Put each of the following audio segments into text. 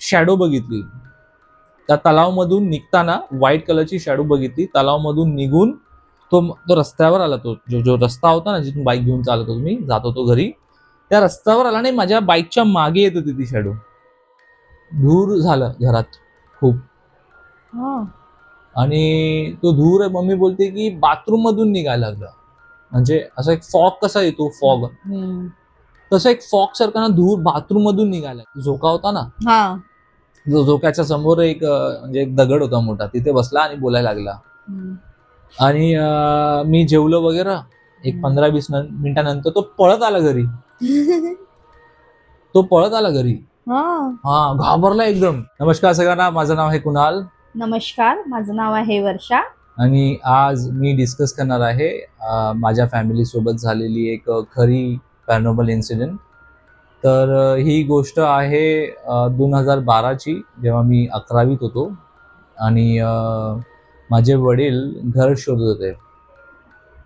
Shadow बघितली. त्या तलावमधून निघताना व्हाईट कलरची शॅडो बघितली. तलावमधून निघून तो तो रस्त्यावर आला तो जो जो रस्ता होता ना जिथून बाईक घेऊन चालत होतो मी जात होतो घरी. त्या रस्त्यावर आला नाही माझ्या बाईकच्या मागे येत होती ती शॅडो धूर झालं घरात खूप. हा. आणि तो धूर आहे मम्मी बोलते की बाथरूम मधून निघायला लागला. म्हणजे असा एक फॉग कसा येतो फॉग. तसं एक फॉग सारखा ना धूर बाथरूम मधून निघाला झोका होता ना? हा. जो झोक्याच्या समोर एक अं, म्हणजे एक दगड होता मोठा. तिथे बसला आणि बोलायला लागला. हम्म. आणि अं, मी जेवलो वगैरे एक पंधरा वीस न- मिनिटानंतर तो पळत आला घरी. तो पळत आला घरी. हा. हा घाबरला एकदम. नमस्कार सगळ्यांना माझं नाव आहे कुणाल. नमस्कार माझं नाव आहे वर्षा. आणि आज मी डिस्कस करणार आहे अं, माझ्या फॅमिली सोबत झालेली एक अं, खरी पॅरानॉर्मल इन्सिडेंट तर ही गोष्ट आहे दोन हजार बाराची जेव्हा मी अकरावीत होतो. आणि माझे वडील घर शोधत होते.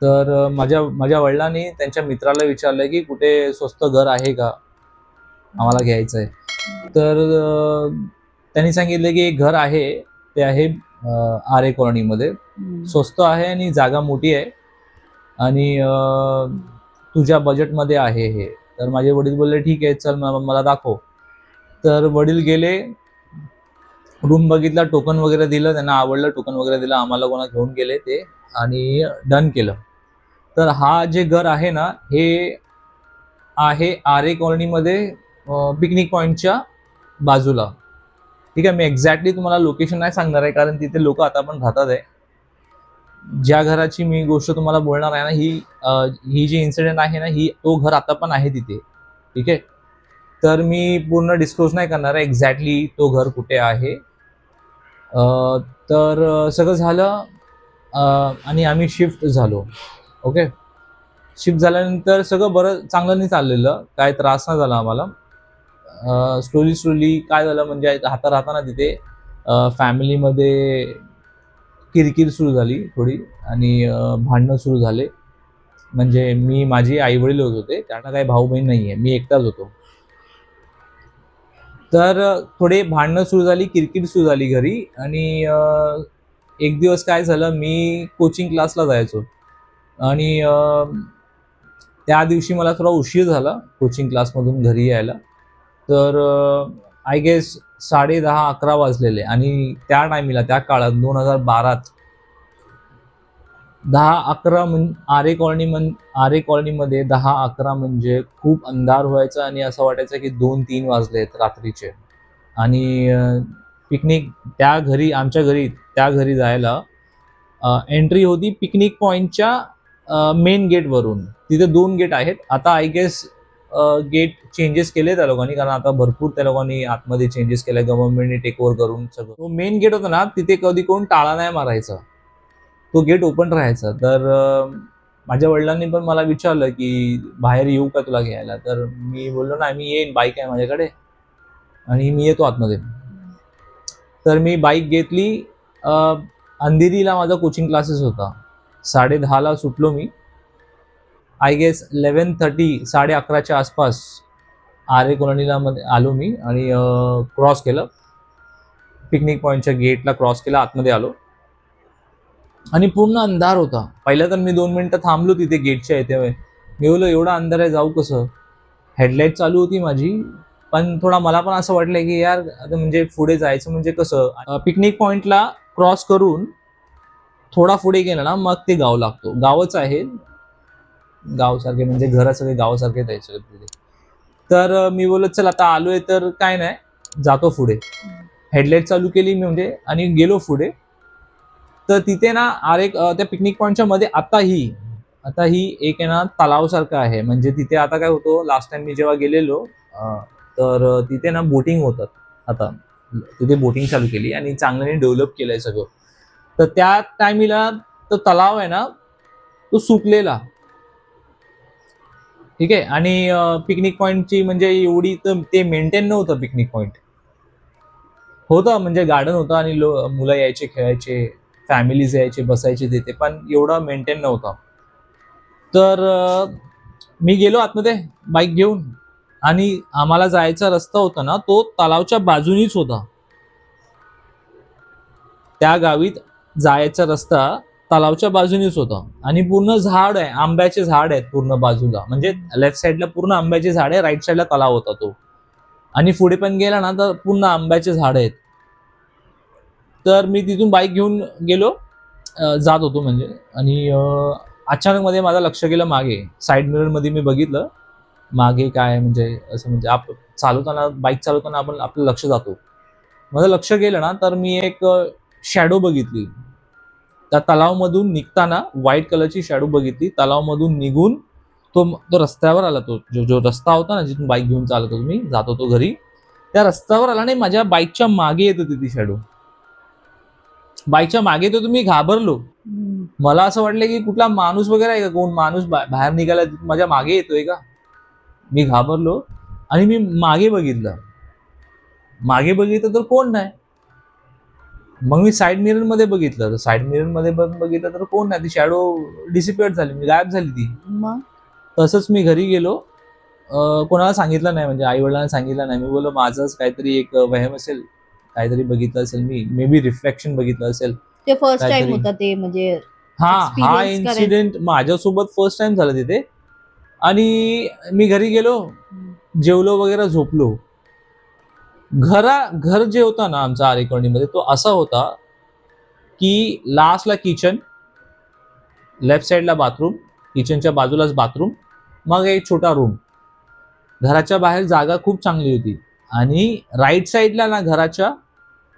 तर माझ्या माझ्या वडिलांनी त्यांच्या मित्राला विचारलं की कुठे स्वस्त घर आहे का? आम्हाला घ्यायचं आहे तर त्यांनी सांगितलं की एक घर आहे ते आहे आर ए कॉलनीमध्ये. स्वस्त आहे आणि जागा मोठी आहे. आणि तुझ्या बजेटमध्ये आहे हे. तर माझे वडील बोलले ठीक आहे चल मला दाखव. तर वडील गेले रूम बघितला टोकन वगैरे दिलं त्यांना आवडलं टोकन वगैरे दिलं आम्हाला कोणा घेऊन गेले ते आणि डन केलं. तर हा जे घर आहे ना हे आहे आरे कॉलनीमध्ये पिकनिक पॉईंटच्या बाजूला. ठीक आहे मी एक्झॅक्टली तुम्हाला लोकेशन नाही सांगणार आहे कारण तिथे लोक आता पण राहतात आहे. ज्या घराची मी गोष्ट तुम्हाला बोलणार आहे ना ही ही जी इन्सिडेंट आहे ना ही तो घर आता पण आहे तिथे. ठीक आहे? तर मी पूर्ण डिस्क्लोज नाही करणार आहे एक्झॅक्टली तो घर कुठे आहे. तर सगळं झालं आणि आम्ही शिफ्ट झालो. ओके? शिफ्ट झाल्यानंतर सगळं बरं चांगलं नाही चाललेलं. काय त्रास नाही झाला आम्हाला. स्लोली स्लोली काय झालं म्हणजे राहता राहताना तिथे फॅमिलीमध्ये किरकिर सुरू झाली थोडी आणि भांडणं सुरू झाले. म्हणजे मी माझे आई वडील होत होते त्यांना काही भाऊ बहीण नाही आहे मी एकटाच होतो. तर थोडे भांडणं सुरू झाली किरकिर सुरू झाली घरी आणि एक दिवस काय झालं मी कोचिंग क्लासला जायचो. आणि त्या दिवशी मला थोडा उशीर झाला कोचिंग क्लासमधून घरी यायला. तर आय गेस साडे दहा अकरा वाजलेले. आणि त्या टायमीला त्या काळात दोन हजार बारात दहा अकरा म्हण आरे कॉलनी म्हण आरे कॉलनीमध्ये दहा अकरा म्हणजे खूप अंधार व्हायचा आणि असं वाटायचं की दोन तीन वाजलेत रात्रीचे. आणि पिकनिक त्या घरी आमच्या घरी त्या घरी जायला एंट्री होती पिकनिक पॉईंटच्या मेन गेटवरून. तिथे दोन गेट आहेत. आता आय गेस गेट चेंजेस केले त्या लोकांनी. कारण आता भरपूर त्या लोकांनी आतमध्ये चेंजेस केले गव्हर्नमेंटने टेक ओव्हर करून सगळं. तो मेन गेट होता ना तिथे कधी कोण टाळा नाही मारायचा. तो गेट ओपन राहायचा. तर माझ्या वडिलांनी पण मला विचारलं की बाहेर येऊ का तुला घ्यायला? तर मी बोललो ना मी येईन. बाईक आहे माझ्याकडे. आणि मी येतो आतमध्ये. तर मी बाईक घेतली. अंधेरीला माझा कोचिंग क्लासेस होता. साडे दहाला सुटलो मी. आय गेस इलेवन थर्टी साडे अकराच्या आसपास आरे कॉलनीला मध्ये आलो मी आणि क्रॉस केलं. पिकनिक पॉईंटच्या गेटला क्रॉस केला आतमध्ये आलो. आणि पूर्ण अंधार होता. पहिलं तर मी दोन मिनटं थांबलो तिथे गेटच्या येते मी बोलो एवढा अंधार आहे जाऊ कसं? हेडलाईट चालू होती माझी पण थोडा मला पण असं वाटलं की यार आता म्हणजे पुढे जायचं म्हणजे कसं? पिकनिक पॉईंटला क्रॉस करून थोडा पुढे गेला ना मग ते गाव लागतो. गावच आहे गावसारखे म्हणजे घरा सगळे गावासारखे जायचे तिथे. तर मी बोलत चल आता आलोय तर काय नाही जातो पुढे. हेडलाईट चालू केली मी म्हणजे आणि गेलो पुढे. तर तिथे ना आर एक त्या पिकनिक पॉईंटच्या मध्ये आता ही आता ही एक आहे ना तलावसारखं आहे. म्हणजे तिथे आता काय होतो लास्ट टाइम मी जेव्हा गेलेलो तर तिथे ना बोटिंग होतात आता तिथे बोटिंग चालू केली आणि चांगल्याने डेव्हलप केलंय सगळं. तर त्या टायमीला तो तलाव आहे ना तो सुकलेला ठीक आहे? आणि पिकनिक पॉईंटची म्हणजे एवढी तर ते मेंटेन नव्हतं पिकनिक पॉईंट होतं म्हणजे गार्डन होतं आणि लो मुलं यायचे खेळायचे फॅमिलीज यायचे बसायचे तिथे पण एवढं मेंटेन नव्हतं. तर मी गेलो आतमध्ये बाईक घेऊन. आणि आम्हाला जायचा रस्ता होता ना तो तलावच्या बाजूनीच होता. त्या गावीत जायचा रस्ता तलावच्या बाजूनीच होतं. आणि पूर्ण झाड आहे आंब्याचे झाड आहेत पूर्ण बाजूला. म्हणजे लेफ्ट साईडला पूर्ण आंब्याचे झाड आहे राईट साईडला तलाव होता तो. आणि पुढे पण गेला ना तर पूर्ण आंब्याचे झाड आहेत. तर मी तिथून बाईक घेऊन गेलो जात होतो म्हणजे. आणि अचानक मध्ये माझं लक्ष गेलं मागे. साईड मिररमध्ये मी बघितलं. मागे काय म्हणजे असं म्हणजे आप चालवताना बाईक चालवताना आपण आपलं लक्ष जातो. माझं लक्ष गेलं ना तर मी एक शॅडो बघितली. त्या तलावमधून निघताना व्हाईट कलरची शॅडो बघितली. तलावमधून निघून तो तो रस्त्यावर आला तो. जो जो रस्ता होता ना जिथून बाईक घेऊन चालत होतो मी जात होतो घरी. त्या रस्त्यावर आला नाही माझ्या बाईकच्या मागे येत होती ती शॅडो बाईकच्या मागे होतो मी घाबरलो. मला असं वाटलं की कुठला माणूस वगैरे आहे का कोण? माणूस बाहेर निघाला माझ्या मागे येतोय का? मी घाबरलो आणि मी मागे बघितलं. मागे बघितलं तर कोण नाही? मग मी साईड मिररमध्ये बघितलं. तर साईड मिररमध्ये बघ बघितलं तर कोण नाही ती शॅडो डिसिपेअर झाली मी गायब झाली ती. मग? तसंच मी घरी गेलो. कोणाला सांगितलं नाही म्हणजे आई वडिलांना सांगितलं नाही. मी बोललो माझंच काहीतरी एक वहम असेल काहीतरी बघितलं असेल मी. मे बी रिफ्लेक्शन बघितलं असेल. ते फर्स्ट टाइम. होता ते म्हणजे हा हा. इन्सिडेंट माझ्यासोबत फर्स्ट टाइम झालं तिथे. आणि मी घरी गेलो जेवलो वगैरे झोपलो. घरा घर जे होता ना आमचा आरेकर्णीमध्ये तो असा होता की लास्टला किचन लेफ्ट साईडला बाथरूम किचनच्या बाजूलाच बाथरूम मग एक छोटा रूम घराच्या बाहेर जागा खूप चांगली होती. आणि राईट साईडला ना घराच्या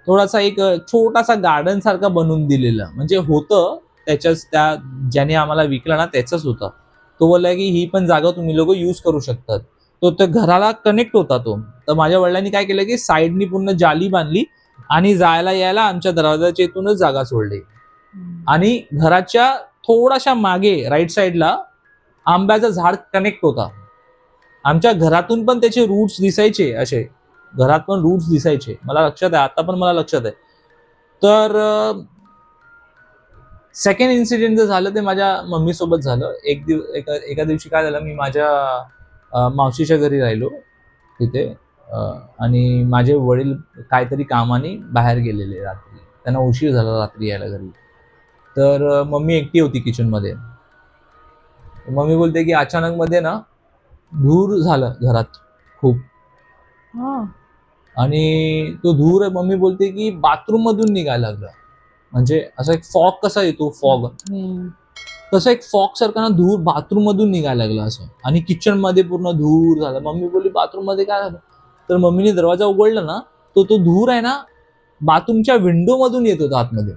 थोडासा एक छोटासा गार्डन सारखा बनवून दिलेला. म्हणजे होतं त्याच्याच त्या ज्याने आम्हाला विकला ना त्याचाच होता. तो बोलला की ही पण जागा तुम्ही लोक यूज करू शकतात. तो त्या घराला कनेक्ट होता तो. तर माझ्या वडिलांनी काय केलं की साईडनी पूर्ण जाली बांधली आणि जायला यायला आमच्या दरवाजाच्या इथूनच जागा सोडली. आणि घराच्या थोडाशा मागे राईट साईडला आंब्याचं झाड कनेक्ट होता. आमच्या घरातून पण त्याचे रूट्स दिसायचे असे. घरात पण रूट्स दिसायचे. मला लक्षात आहे आता पण मला लक्षात आहे. तर सेकंड इन्सिडेंट जे झालं ते माझ्या मम्मी सोबत झालं. एक दिव एका एका दिवशी काय झालं मी माझ्या मावशीच्या घरी राहिलो तिथे. आणि माझे वडील काहीतरी कामाने बाहेर गेलेले रात्री. त्यांना उशीर झाला रात्री यायला घरी. तर मम्मी एकटी होती किचनमध्ये. मम्मी बोलते की अचानक मध्ये ना धूर झालं घरात खूप. हा. आणि तो धूर मम्मी बोलते की बाथरूम मधून निघायला लागला. म्हणजे असा एक फॉग कसा येतो फॉग. तसं एक फॉग सारखा ना धूर बाथरूम मधून निघायला लागला असं. आणि किचनमध्ये पूर्ण धूर झाला. मम्मी बोलली बाथरूममध्ये काय झालं? तर मम्मीने दरवाजा उघडला ना तो तो धूर आहे ना बाथरूमच्या विंडो मधून येत होता आतमध्ये.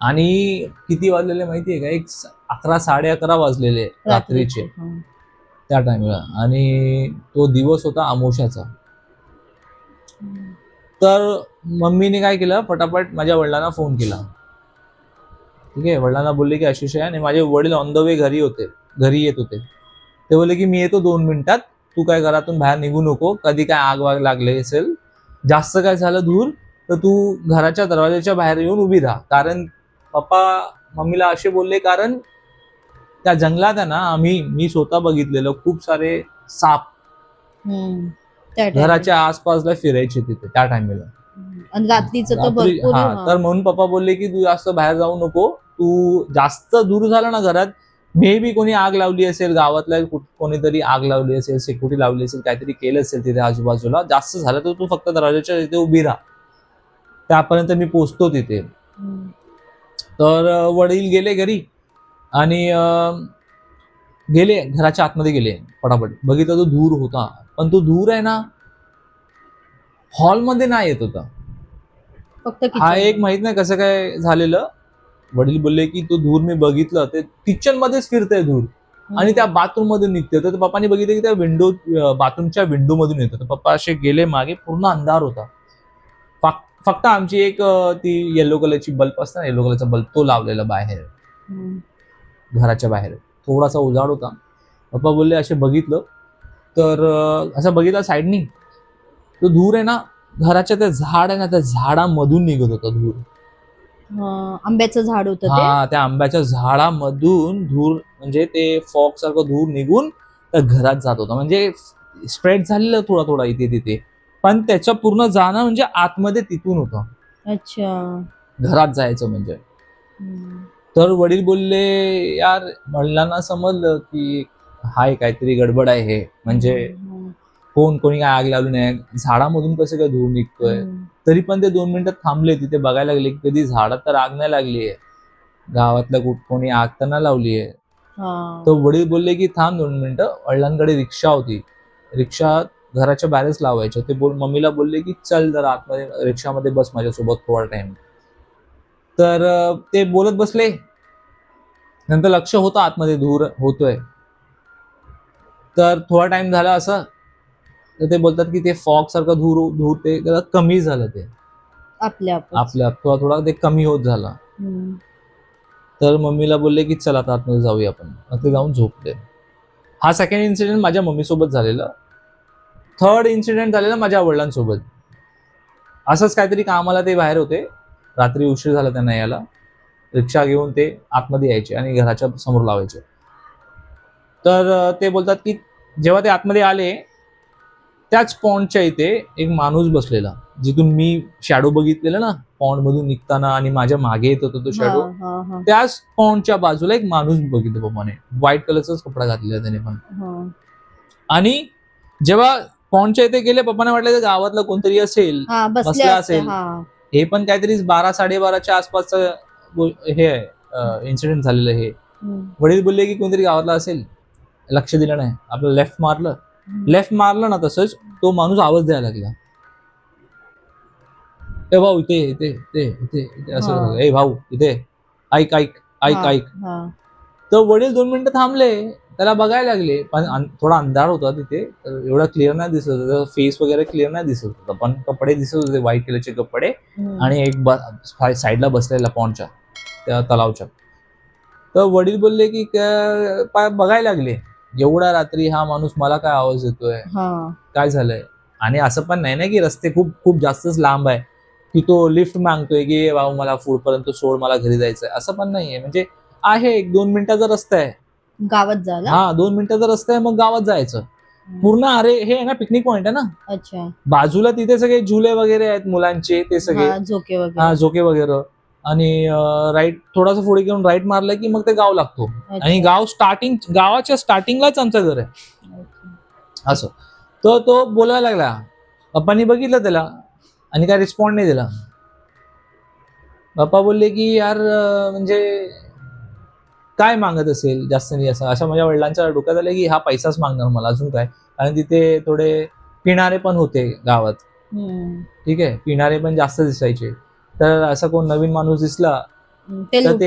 आणि किती वाजलेले माहितीये का? एक अकरा साडे अकरा वाजलेले रात्रीचे. त्या टाइमला आणि तो दिवस होता हम्म. तर मम्मीने काय केलं? पटापट माझ्या वडिलांना फोन केला. ठीक आहे? वडिलांना बोलले की आहे आणि माझे वडील ऑन द वे घरी होते घरी येत होते. ते बोलले की मी येतो दोन मिनिटात. तू काय घरातून बाहेर निघू नको. कधी काय आग वाग लागले असेल जास्त काय झालं दूर तर तू घराच्या दरवाजाच्या बाहेर येऊन उभी राहा. कारण पप्पा मम्मीला असे बोलले कारण त्या जंगलात आहे ना आम्ही मी स्वतः बघितलेलं खूप सारे साप घराच्या आसपासला फिरायचे तिथे त्या टायमेला रात्रीचं. तर म्हणून पप्पा बोलले की तू जास्त बाहेर जाऊ नको. तू जास्त दूर झाला ना घरात मे बी कोणी आग लावली असेल गावातल्या कोणीतरी आग लावली असेल सिक्युरिटी लावली असेल काहीतरी केलं असेल तिथे आजूबाजूला जास्त झालं तर तू फक्त दरवाजाच्या तिथे उभी राहा. त्यापर्यंत मी पोचतो तिथे. तर वडील गेले घरी आणि गेले घराच्या आतमध्ये गेले पटापट. बघितलं तो धूर होता. पण तो धूर आहे ना हॉलमध्ये नाही येत होता. फक्त हा. एक माहीत नाही कसं काय झालेलं. वडील बोलले की तो धूर मी बघितलं. ते किचन मध्येच फिरतंय धूर. आणि त्या बाथरूम मधून निघते तर पप्पानी बघितलं की त्या विंडो बाथरूमच्या विंडो मधून येतं. तर पप्पा असे गेले मागे पूर्ण अंधार होता. फक- फक्त आमची एक ती येलो कलरची बल्ब असते ना येलो कलरचा बल्ब तो लावलेला बाहेर. घराच्या बाहेर. थोडासा उजाड होता. पप्पा बोलले असे बघितलं. तर असं बघितलं साईडनी तो धूर आहे ना घराच्या त्या झाड आहे ना त्या झाडामधून निघत होता धूर. आंब्याचं झाड होतं ते? हा त्या आंब्याच्या झाडामधून धूर म्हणजे ते फॉग सारखं धूर निघून तर घरात जात होता. म्हणजे स्प्रेड झालेलं थोडा थोडा इथे तिथे. पण त्याचं पूर्ण जाणं म्हणजे आतमध्ये तिथून होतं. अच्छा. घरात जायचं म्हणजे. तर वडील बोलले यार वडिलांना समजलं की हाय काहीतरी गडबड आहे हे. म्हणजे. कोण कोणी काय आग लावली नाही. झाडामधून कसं काय धूर निघतोय. तरी पण ते दोन मिनिटं थांबले तिथे बघायला लागले की कधी झाडात तर आग नाही लागली आहे. गावातल्या कुठ कोणी आग तर नाही लावली आहे. तर वडील बोलले की थांब दोन मिनिटं वडिलांकडे रिक्षा होती. रिक्षा घराच्या बाहेरच लावायच्या. ते बोल मम्मीला बोलले की चल जरा आतमध्ये रिक्षामध्ये बस माझ्यासोबत थोडा टाइम तर ते बोलत बसले. नंतर लक्ष होतं आतमध्ये धूर होतोय. तर थोडा टाइम झाला असं. तर ते बोलतात की ते फॉग सारखं धूर धूर ते जरा कमी झालं ते. आपल्या. आपल्या. थोडा थोडा ते कमी होत झालं. तर मम्मीला बोलले की चला आता आतमध्ये जाऊया आपण. ते जाऊन झोपले. हा सेकंड इन्सिडेंट माझ्या मम्मीसोबत झालेला. थर्ड इन्सिडेंट झालेला माझ्या वडिलांसोबत. असंच काहीतरी कामाला ते बाहेर होते. रात्री उशीर झाला त्यांना यायला. रिक्षा घेऊन ते आतमध्ये यायचे आणि घराच्या समोर लावायचे. तर ते बोलतात की जेव्हा ते आतमध्ये आले त्याच पॉन्डच्या इथे एक माणूस बसलेला जिथून मी शॅडो बघितलेला ना पॉन्ड मधून निघताना आणि माझ्या मागे येत होता तो शॅडो. त्याच पॉन्डच्या बाजूला एक माणूस बघितलं पप्पाने व्हाईट कलरचाच कपडा घातलेला त्याने पण. आणि जेव्हा पॉन्डच्या इथे गेले पप्पाने वाटलं गावातलं कोणतरी असेल बसले असेल. हा पण काहीतरी बारा साडेबाराच्या आसपासचं हे आहे इन्सिडेंट झालेलं हे. वडील बोलले की कोणतरी गावातला असेल लक्ष दिलं नाही आपलं लेफ्ट मारलं लेफ्ट मारलं ना तसंच तो माणूस आवाज द्यायला लागला. ए भाऊ इथे इथे इथे इथे इथे असं हा. ए भाऊ इथे. ऐक ऐक ऐक ऐक. तर वडील दोन मिनिटं थांबले त्याला बघायला लागले पण अं- थोडा अंधार होता तिथे तर एवढा क्लिअर नाही दिसत होता. फेस वगैरे क्लिअर नाही दिसत होता. पण कपडे दिसत होते व्हाईट कलरचे कपडे. आणि एक ब- साईडला बसलेला पॉन्डच्या त्या तलावच्या. तर वडील बोलले की पा- बघायला लागले. एवढा रात्री हा माणूस मला काय आवाज देतोय? हा. काय झालंय? आणि असं पण नाही ना की रस्ते खूप खूप जास्तच लांब आहे की तो लिफ्ट मागतोय की "ए भाऊ मला पुढपर्यंत पर्यंत सोड मला घरी जायचंय. असं पण नाहीये. म्हणजे आहे एक दोन मिनिटाचा रस्ता आहे. गावात झाला हा दोन मिनिटाचा रस्ता आहे मग गावात जायचं. पूर्ण अरे हे आहे ना पिकनिक पॉइंट आहे ना? अच्छा. बाजूला तिथे सगळे झुले वगैरे आहेत मुलांचे ते सगळे. झोके वगैरे. झोके वगैरे. आणि राईट थोडासा पुढे घेऊन राईट मारलं की मग ते गाव लागतो. आणि गाव स्टार्टिंग गावाच्या स्टार्टिंगलाच आमचं घर आहे. असं. तर तो बोलायला लागला. पप्पानी बघितलं त्याला आणि काय रिस्पॉन्ड नाही दिला. पप्पा बोलले की यार म्हणजे काय मागत असेल जास्त नाही असं. अशा माझ्या वडिलांच्या डोक्यात आलं की हा पैसाच मागणार मला अजून काय? कारण तिथे थोडे पिणारे पण होते गावात. ठीक आहे? पिणारे पण जास्त दिसायचे. तर असा कोण नवीन माणूस दिसला. ते तर ते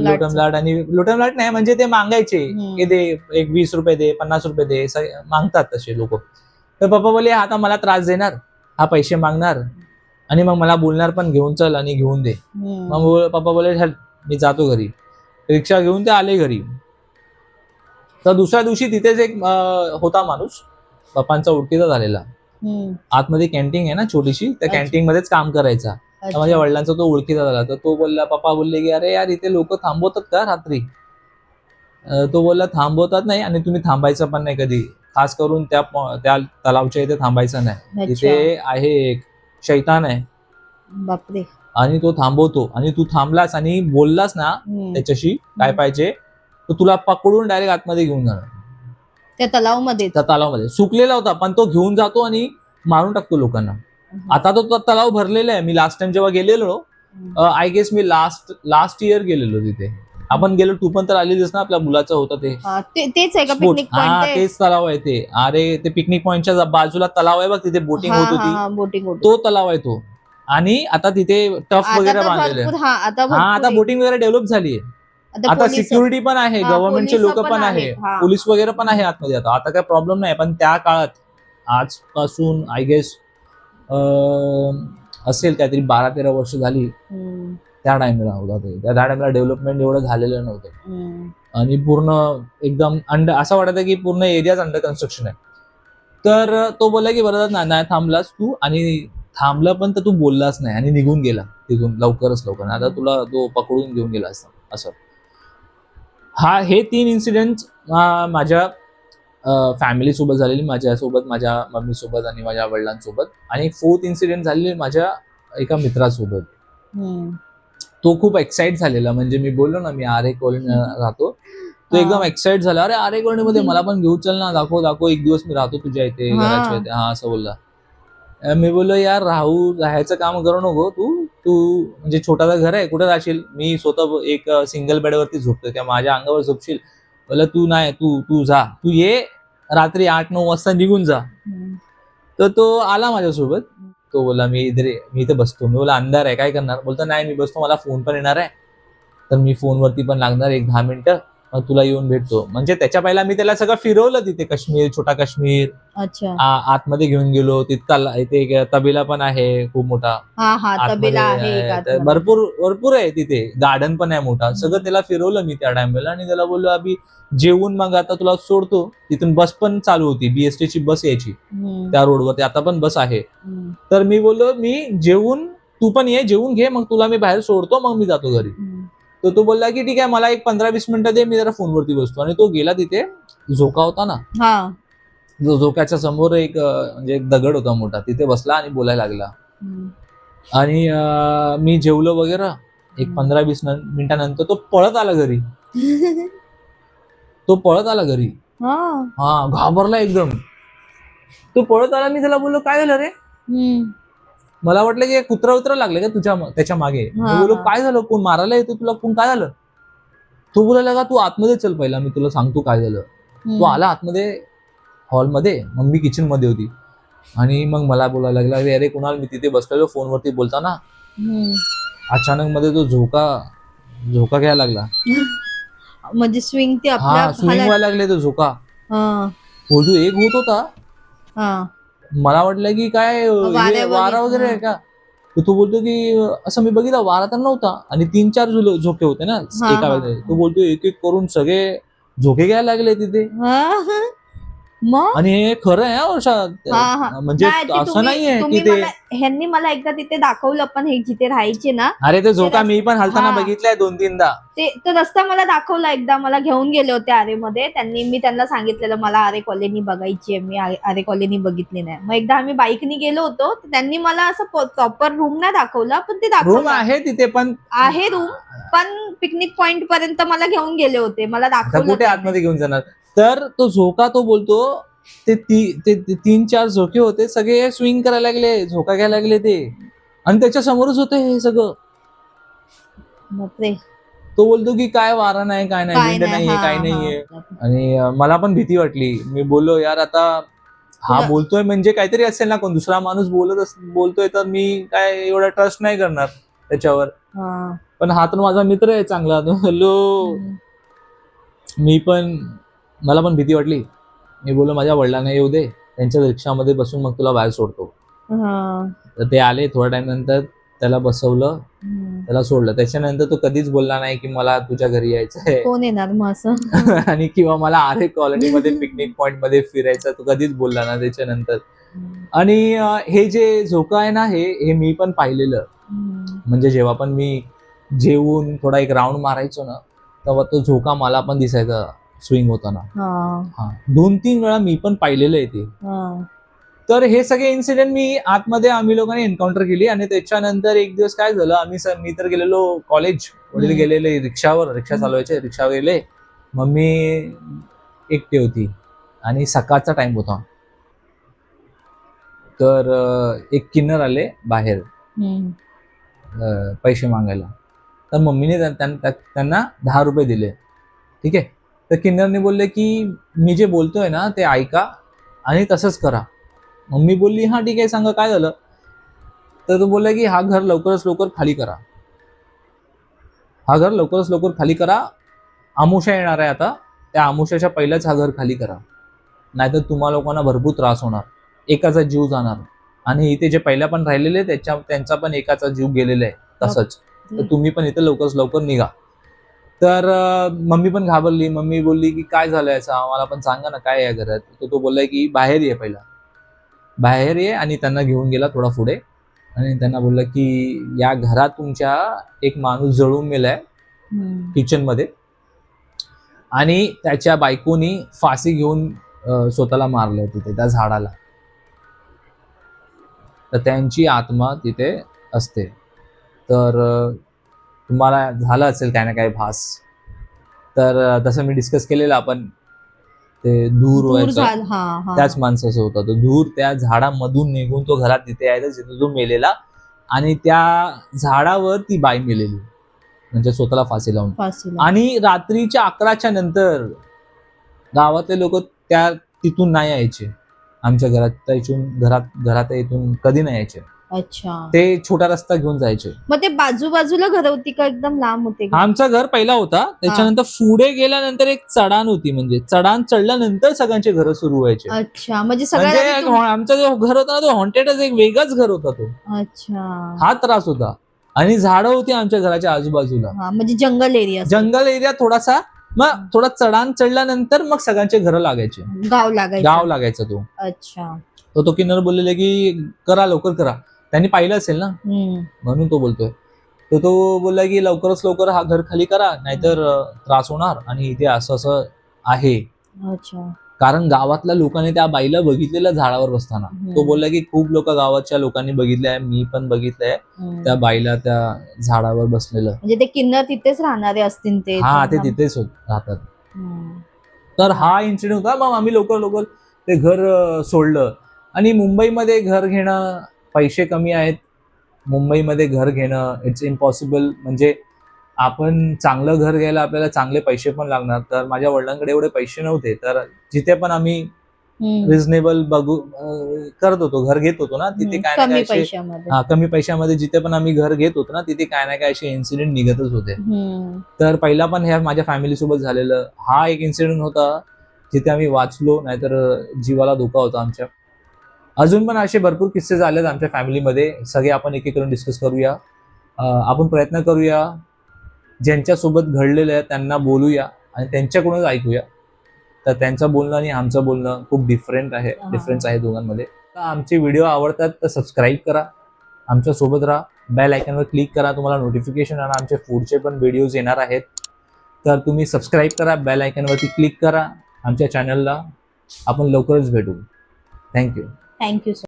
लुटम आणि लुटमलाट नाही म्हणजे ते मागायचे. की दे एक वीस रुपये दे पन्नास रुपये दे मागतात तसे लोक तर पप्पा बोलले आता मला त्रास देणार हा पैसे मागणार आणि मग मला बोलणार पण घेऊन चल आणि घेऊन दे. मग बोल- पप्पा बोले मी जातो घरी रिक्षा घेऊन ते आले घरी तर दुसऱ्या दिवशी तिथेच एक होता माणूस पप्पांचा ओळखीचा झालेला. आतमध्ये कॅन्टीन आहे ना छोटीशी त्या. कॅन्टीन मध्येच काम करायचा तर. माझ्या वडिलांचा तो ओळखीचा झाला. तर तो बोलला पप्पा बोलले की अरे यार इथे लोक थांबवतात का रात्री? तो बोलला थांबवतात नाही आणि तुम्ही थांबायचं पण नाही कधी. खास करून त्या त्या तलावच्या इथे थांबायचं नाही. इथे आहे एक शैतान आहे. बापरे. आणि तो थांबवतो. आणि तू थांबलास आणि बोललास ना. त्याच्याशी काय पाहिजे तर तुला पकडून डायरेक्ट आतमध्ये घेऊन जाणार. त्या तलावमध्ये त्या तलावामध्ये. सुकलेला होता पण तो घेऊन जातो आणि मारून टाकतो लोकांना. आता तो तलाव भरलेला आहे. मी लास्ट टाइम जेव्हा गेलेलो आय गेस मी लास्ट लास्ट इयर गेलेलो तिथे. आपण गेलो तू पण तर आलेलीस ना आपल्या मुलाचं होतं ते. तेच आहे का. पिकनिक हा तेच तलाव आहे ते. अरे ते पिकनिक पॉइंटच्या बाजूला तलाव आहे बघ तिथे बोटिंग होत होती. बोटिंग होती तो तलाव आहे तो. आणि आता तिथे टफ आता वगैरे तर बांधलेले भरपूर हा आता हा आता भरपूर बोटिंग वगैरे डेव्हलप झाली आहे आहे. आता पोलीस- सिक्युरिटी पण आहे हा, गव्हर्नमेंटचे पोलीस लोक पण आहे आहेत, हा. पोलीस वगैरे पण आहे आतमध्ये. आता आता काय प्रॉब्लेम नाही पण त्या काळात आजपासून आय गेस असेल काहीतरी बारा तेरा वर्ष झाली त्या टाइमला होता ते. त्या टाइमला डेव्हलपमेंट एवढं झालेलं नव्हतं. आणि पूर्ण एकदम अंडर असं वाटतं की पूर्ण एरियाच अंडर कन्स्ट्रक्शन आहे. तर तो बोलला की बरं ना- नाही थांबलास तू आणि थांबला पण तर तू बोललास नाही आणि निघून गेला तिथून लवकरच लवकर. आता तुला तो पकडून घेऊन गेला असता असं. हा हे तीन इन्सिडेंट माझ्या फॅमिली सोबत झालेली माझ्यासोबत माझ्या मम्मी सोबत आणि माझ्या वडिलांसोबत. आणि फोर्थ इन्सिडेंट झालेली माझ्या एका मित्रासोबत. तो खूप एक्साइट झालेला. म्हणजे मी बोललो ना मी आरे कॉलनी राहतो. तो. एकदम एक्साइट झाला. अरे आरे कॉलनी मध्ये मला पण घेऊ चल ना दाखव दाखव एक दिवस मी राहतो तुझ्या इथे हा. घराच्या इथे. हा असं बोलला. मी बोललो यार राहू राहायचं काम करू नको तू. तू म्हणजे छोटासा घर आहे कुठे राहशील? मी स्वतः एक सिंगल बेडवरती झोपतोय. त्या माझ्या अंगावर झोपशील. बोला तू नाही तू तू जा. तू ये रात्री आठ नऊ वाजता निघून जा. तर तो आला माझ्यासोबत. तो बोला मी इथे मी इथे बसतो. मी बोला अंधार आहे काय करणार? बोलतो नाही मी बसतो मला फोन पण येणार आहे. तर मी फोनवरती पण लागणार एक दहा मिनिटं. मग तुला येऊन भेटतो. म्हणजे त्याच्या पहिला मी त्याला सगळं फिरवलं तिथे काश्मीर छोटा काश्मीर. अच्छा. आ- आतमध्ये घेऊन गेलो. तिथं इथे तबेला पण आहे खूप मोठा. हा हा आतमध्ये तबेला आहे. एक आहे. तर आतमध्ये. भरपूर भरपूर आहे तिथे. गार्डन पण आहे मोठा. सगळं त्याला फिरवलं मी त्या टाइमला. आणि त्याला बोललो अभि जेवून मग आता तुला सोडतो. तिथून बस पण चालू होती. बीएसटी ची बस यायची. हम्म. त्या रोडवरती. आता पण बस आहे. हम्म. तर मी बोललो मी जेवून तू पण ये जेवून घे. मग तुला मी बाहेर सोडतो. मग मी जातो घरी. हम्म. तर तो बोलला की ठीक आहे मला एक पंधरा वीस मिनिटं दे मी जरा फोनवरती बसतो. आणि तो गेला तिथे झोका होता ना. हा. जो झोक्याच्या समोर एक अं, म्हणजे एक दगड होता मोठा तिथे बसला आणि बोलायला लागला. हम्म. आणि अं, मी जेवलो वगैरे एक हम्म. पंधरा वीस नं- मिनिटानंतर तो पळत आला घरी. तो पळत आला घरी. हा. हा घाबरला एकदम. तो पळत आला मी त्याला बोललो काय झालं रे? हम्म. मला वाटलं की कुत्रा उतरा लागले का तुझ्या त्याच्यामागे. मी हा. काय झालं? कोण मारायला येतो तुला? कोण काय झालं? तो बोलायला का तू आतमध्ये चल पहिला मी तुला सांगतो काय झालं. तो. आला आतमध्ये हॉलमध्ये मम्मी किचनमध्ये होती. आणि मग मला बोलायला लागला अरे अरे कुणाल मी तिथे बसलेलो फोनवरती बोलताना. अचानक मध्ये तो झोका झोका घ्यायला लागला. म्हणजे स्विंग ते हा स्विंग व्हायला लागले तो झोका. बोलतो एक होत होता. मला वाटलं की काय हे वारा वगैरे आहे. का तो बोलतो की असं मी बघितलं वारा तर नव्हता आणि तीन चार झुल- झोके होते ना एका वेळेला. तो बोलतो एक एक करून सगळे झोके घ्यायला लागले तिथे. मग? आणि हे खरं आहे हा. म्हणजे असं नाहीये की ते ह्यांनी मला एकदा तिथे दाखवलं पण हे जिथे राहायचे ना अरे ते झोका मी पण हलताना. बघितलाय दोन तीनदा. ते तो रस्ता मला दाखवला एकदा मला घेऊन गेले होते आरेमध्ये. त्यांनी मी त्यांना सांगितलेलं मला आरे कॉलनी बघायची आहे मी आरे आरे कॉलनी बघितली नाही. मग एकदा आम्ही बाईकनी गेलो होतो त्यांनी मला असं प्रॉपर रूम नाही दाखवला पण ते रूम दाखवलं आहे तिथे पण आहे रूम पण पिकनिक पॉइंट पर्यंत मला घेऊन गेले होते. मला दाखवलं कुठे. आतमध्ये घेऊन जाणार? तर तो झोका तो बोलतो ते ती- ते ते तीन चार झोके होते सगळे स्विंग करायला लागले झोका घ्यायला लागले ते आणि त्याच्या समोरच होते हे सगळं. तो बोलतो की काय वारा नाही काय नाही नाहीये काय नाहीये. आणि मला पण भीती वाटली मी बोललो यार आता हा बोलतोय म्हणजे काहीतरी असेल ना कोण दुसरा माणूस बोलत बोलतोय तर मी काय एवढा ट्रस्ट नाही करणार त्याच्यावर. पण हा तर माझा मित्र आहे चांगला बोललो हम्म. मी पण मला पण भीती वाटली. मी बोललो माझ्या वडिलांना येऊ दे. त्यांच्या रिक्षामध्ये बसून मग तुला बाहेर सोडतो. हा. तर ते आले. थोड्या टाइम नंतर त्याला बसवलं. त्याला सोडलं. त्याच्यानंतर तो कधीच बोलला नाही की मला तुझ्या घरी यायचंय. कोण येणार मग असं? आणि किंवा मला आरे कॉलनीमध्ये पिकनिक पॉइंटमध्ये फिरायचं तो कधीच बोलला ना त्याच्यानंतर. आणि हे जे झोका आहे ना हे हे मी पण पाहिलेलं. म्हणजे जेव्हा पण मी जेवून थोडा एक राऊंड मारायचो ना तेव्हा तो झोका मला पण दिसायचा. स्विंग होताना. हा. हा. दोन तीन वेळा मी पण पाहिलेलं आहे ते. हा. तर हे सगळे इन्सिडेंट मी आतमध्ये आम्ही लोकांनी एन्काउंटर केली आणि त्याच्यानंतर एक दिवस काय झालं आम्ही स- मी तर गेलेलो कॉलेज वडील. गेलेले रिक्षावर रिक्षा. चालवायचे रिक्षा गेले. मम्मी एकटी होती आणि सकाळचा टाइम होता. तर एक किन्नर आले बाहेर. पैसे मागायला. तर मम्मीने त्या- त्यां- त्या- त्यांना दहा रुपये दिले. ठीक आहे? तर किन्नरने बोलले की मी जे बोलतोय ना ते ऐका आणि तसंच करा. मम्मी बोलली हा ठीक आहे सांगा काय झालं? तर तो बोलला की हा घर लवकरच लवकर खाली करा. हा घर लवकरच लवकर खाली करा. आमुषा येणार आहे आता. त्या आमुषाच्या पहिल्याच हा घर खाली करा. नाहीतर तुम्हा लोकांना भरपूर त्रास होणार. एकाचा जीव जाणार. आणि इथे जे पहिल्या पण राहिलेले त्याच्या त्यांचा पण एकाचा जीव गेलेला आहे. तसंच. तर तुम्ही पण इथे लवकरच लवकर निघा. तर मम्मी पण घाबरली. मम्मी बोलली की काय झालं याचं आम्हाला पण सांगा ना काय आहे या घरात? तर तो बोललाय की बाहेर ये पहिला. बाहेर ये आणि त्यांना घेऊन गेला थोडा पुढे. आणि त्यांना बोलला की या घरात तुमच्या एक माणूस जळून मेलाय. किचनमध्ये आणि त्याच्या बायकोनी फाशी घेऊन स्वतःला मारलंय तिथे त्या झाडाला. तर त्यांची आत्मा तिथे असते. तर तुम्हाला झालं असेल काय ना काय भास तर तसं मी डिस्कस केलेलं आपण ते धूर दूर व्हायचं. त्याच माणसाचं होता. तो धूर त्या झाडामधून निघून तो घरात तिथे यायचा जिथे तो मेलेला आणि त्या झाडावर ती बाई मेलेली. म्हणजे स्वतःला फाशी लावून. आणि रात्रीच्या अकराच्या नंतर गावातले लोक त्या तिथून नाही यायचे. आमच्या घरात इथून घरात घरात इथून कधी नाही यायचे. अच्छा. ते छोटा रस्ता घेऊन जायचे. मग ते बाजू बाजूला घर होती का? एकदम लांब होते? आमचं घर पहिला होता. त्याच्यानंतर पुढे गेल्यानंतर एक चढाण होती म्हणजे. चढाण चढल्यानंतर सगळ्यांचे घर सुरू व्हायचे. अच्छा. म्हणजे म्हणजे सगळ्या एक हॉ- आमचा जो घर होता ना तो हॉन्टेडच एक वेगळाच घर होता तो. अच्छा. हा त्रास होता. आणि झाडं होती आमच्या घराच्या आजूबाजूला. हा म्हणजे जंगल एरिया जंगल एरिया थोडासा मग थोडा चढाण चढल्यानंतर मग सगळ्यांचे घर लागायचे. गाव लागायचं. गाव लागायचा तो. अच्छा. तर तो किन्नर बोललेला की करा लवकर करा. त्यांनी पाहिलं असेल ना? म्हणून तो बोलतोय. तर तो बोलला की लवकरच लवकर हा घर खाली करा नाहीतर त्रास होणार आणि इथे असं असं आहे. अच्छा. कारण गावातल्या लोकांनी त्या बाईला बघितलेलं झाडावर बसताना. तो बोलला की खूप लोक गावाच्या लोकांनी बघितलंय मी पण बघितलंय. त्या बाईला त्या झाडावर बसलेलं. म्हणजे ते किन्नर तिथेच राहणारे असतील ते हा ते तिथेच होत- राहतात. तर हा इन्सिडेंट होता. मग आम्ही लवकर लवकर ते घर सोडलं. आणि मुंबईमध्ये घर घेणं पैसे कमी आहेत. मुंबईमध्ये घर घेणं इट्स इम्पॉसिबल म्हणजे आपण चांगलं घर घ्यायला आपल्याला चांगले पैसे पण लागणार. तर माझ्या वडिलांकडे एवढे पैसे नव्हते. तर जिथे पण आम्ही. रिझनेबल बघू करत होतो. घर घेत होतो ना तिथे काय ना कमी काय हा कमी पैशामध्ये जिथे पण आम्ही घर घेत होतो ना तिथे काय ना काय असे इन्सिडेंट निघतच होते. तर पहिला पण ह्या माझ्या फॅमिली सोबत झालेलं हा एक इन्सिडेंट होता जिथे आम्ही वाचलो नाहीतर जीवाला धोका होता आमच्या. अजून पण असे भरपूर किस्से झालेत आमच्या फॅमिलीमध्ये. सगळे आपण एक एक करून डिस्कस करूया आपण प्रयत्न करूया. ज्यांच्यासोबत घडलेलं आहे त्यांना बोलूया आणि त्यांच्याकडूनच ऐकूया. तर त्यांचं बोलणं आणि आमचं बोलणं खूप डिफरंट आहे. डिफरन्स आहे दोघांमध्ये. तर आमचे व्हिडिओ आवडतात तर सबस्क्राईब करा. आमच्यासोबत राहा. बेल आयकॉनवर क्लिक करा. तुम्हाला नोटिफिकेशन आणि आमचे पुढचे पण व्हिडिओज येणार आहेत. तर तुम्ही सबस्क्राईब करा. बेल आयकॉनवरती क्लिक करा. आमच्या चॅनलला आपण लवकरच भेटू. Thank you thank you sir